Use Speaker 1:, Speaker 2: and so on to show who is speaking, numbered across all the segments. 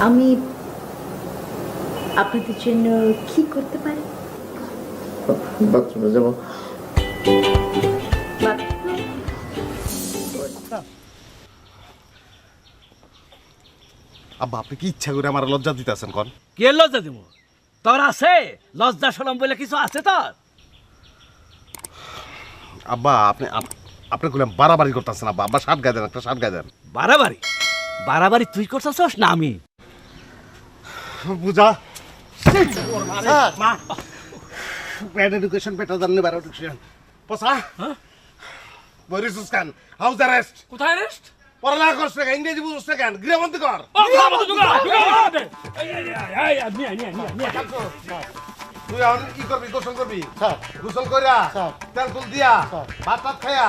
Speaker 1: আমি আপনাদের জন্য কি করতে পারি?
Speaker 2: বাথরুমে যাব।
Speaker 3: আব্বা আপনি কি ইচ্ছা করে আমার লজ্জা দিতেছেন কন?
Speaker 4: কে লজ্জা দিব? তোর আছে? লজ্জা সরম বলে কিছু আছে তোর?
Speaker 3: আব্বা আপনি আপ- আপনি বললাম বাড়াবাড়ি করতেছেন আব্বা। আব্বা শার্ট গায়ে দেন একটা শার্ট গায়ে দেন।
Speaker 4: বাড়াবাড়ি? বাড়াবাড়ি তুই করতেছস না আমি?
Speaker 3: বুঝা bad education better than never education পোসা বরিস উসকান হাউস অ্যারেস্ট
Speaker 5: কোথায় রেস্ট
Speaker 3: পড়ালেখা করছ না ইংরেজি বুঝছ না কেন? গৃহবন্দী কর। তুই এখন কি করবি? গোসল করবি?
Speaker 2: স্যার।
Speaker 3: গোসল কইরা
Speaker 2: স্যার।
Speaker 3: তেল তুল দিয়া। ভাত টাত খাইয়া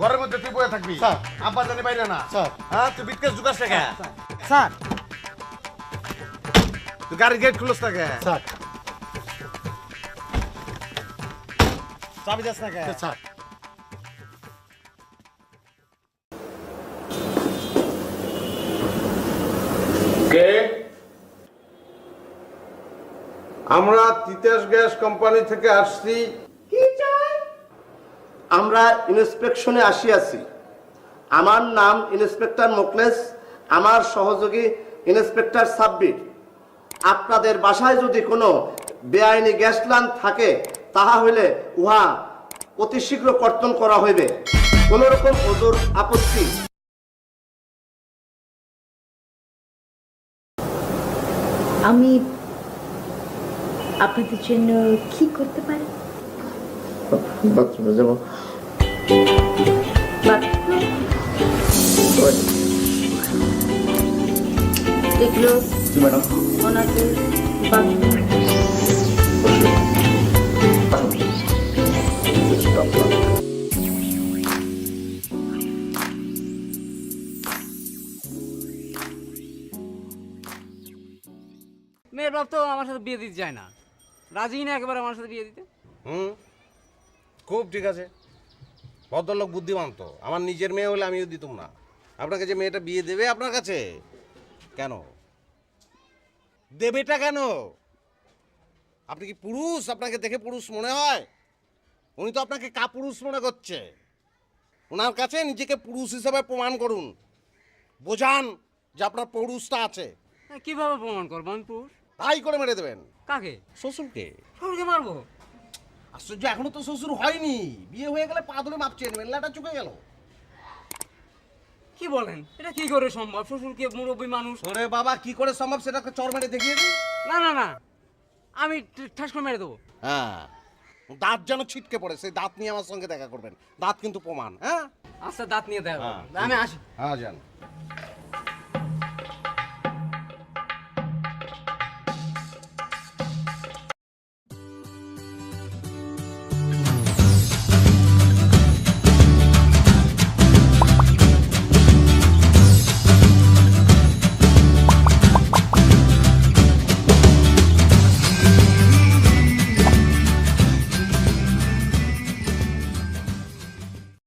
Speaker 3: ঘরের মধ্যে তুই বয়ে থাকবি।
Speaker 2: স্যার।
Speaker 3: আব্বা জানি বাইরে না।
Speaker 2: স্যার।
Speaker 3: হ্যাঁ তুই বিটকেস না
Speaker 2: স্যার।
Speaker 3: তুই গাড়ি গেট খুলস না কেন
Speaker 2: স্যার।
Speaker 3: চাবি দাস না কেন
Speaker 2: স্যার।
Speaker 6: কে? আমরা তিতাস গ্যাস কোম্পানি থেকে আসছি। কি চাই?
Speaker 7: আমরা ইন্সপেকশনে আসিয়াছি আমার নাম ইন্সপেক্টর মোকলেস আমার সহযোগী ইন্সপেক্টর সাব্বির। আপনাদের বাসায় যদি কোনো বেআইনি গ্যাস লাইন থাকে তাহা হইলে উহা অতি শীঘ্র কর্তন করা হইবে। কোন রকম ওজোর আপত্তি।
Speaker 1: আমি আপনাদের জন্য কি করতে পারি?
Speaker 2: বাথরুমে যাব।
Speaker 1: এগুলো
Speaker 2: ম্যাডাম।
Speaker 5: মেয়ের বাপ তো আমার সাথে বিয়ে দিতে যায় না। রাজি না একেবারে আমার সাথে বিয়ে দিতে?
Speaker 3: হুম খুব ঠিক আছে। ভদ্রলোক বুদ্ধিমান তো। আমার নিজের মেয়ে হলে আমিও দিতাম না। আপনাকে যে মেয়েটা বিয়ে দেবে আপনার কাছে? কেন? দেবেটা কেন? আপনি কি পুরুষ? আপনাকে দেখে পুরুষ মনে হয়? উনি তো আপনাকে কাপুরুষ মনে করছে। ওনার কাছে নিজেকে পুরুষ হিসেবে প্রমাণ করুন। বোঝান যে আপনার পুরুষটা আছে।
Speaker 5: হ্যাঁ, কীভাবে প্রমাণ করব? আমি পুরুষ?
Speaker 3: তাই করে মেরে দেবেন।
Speaker 5: কাকে?
Speaker 3: শ্বশুরকে।
Speaker 5: শ্বশুরকে মারবো?
Speaker 3: আশ্চর্য এখনও তো শ্বশুর হয়নি। বিয়ে হয়ে গেলে পা ধরে মাপ চেয়ে নেবেন। লাটা চুকে গেল।
Speaker 5: কি বলেন? এটা কি করে সম্ভব? শ্বশুরকে মুরব্বী মানুষ।
Speaker 3: ওরে বাবা কি করে সম্ভব সেটাকে চর মেরে দেখিয়ে দিই?
Speaker 5: না না না। আমি ঠাস করে মেরে দেবো।
Speaker 3: হ্যাঁ। দাঁত যেন ছিটকে পড়ে সেই দাঁত নিয়ে আমার সঙ্গে দেখা করবেন। দাঁত কিন্তু প্রমাণ হ্যাঁ?
Speaker 5: আচ্ছা দাঁত নিয়ে দেখা
Speaker 3: হ্যাঁ।
Speaker 5: আমি আসি।
Speaker 3: হ্যাঁ যান।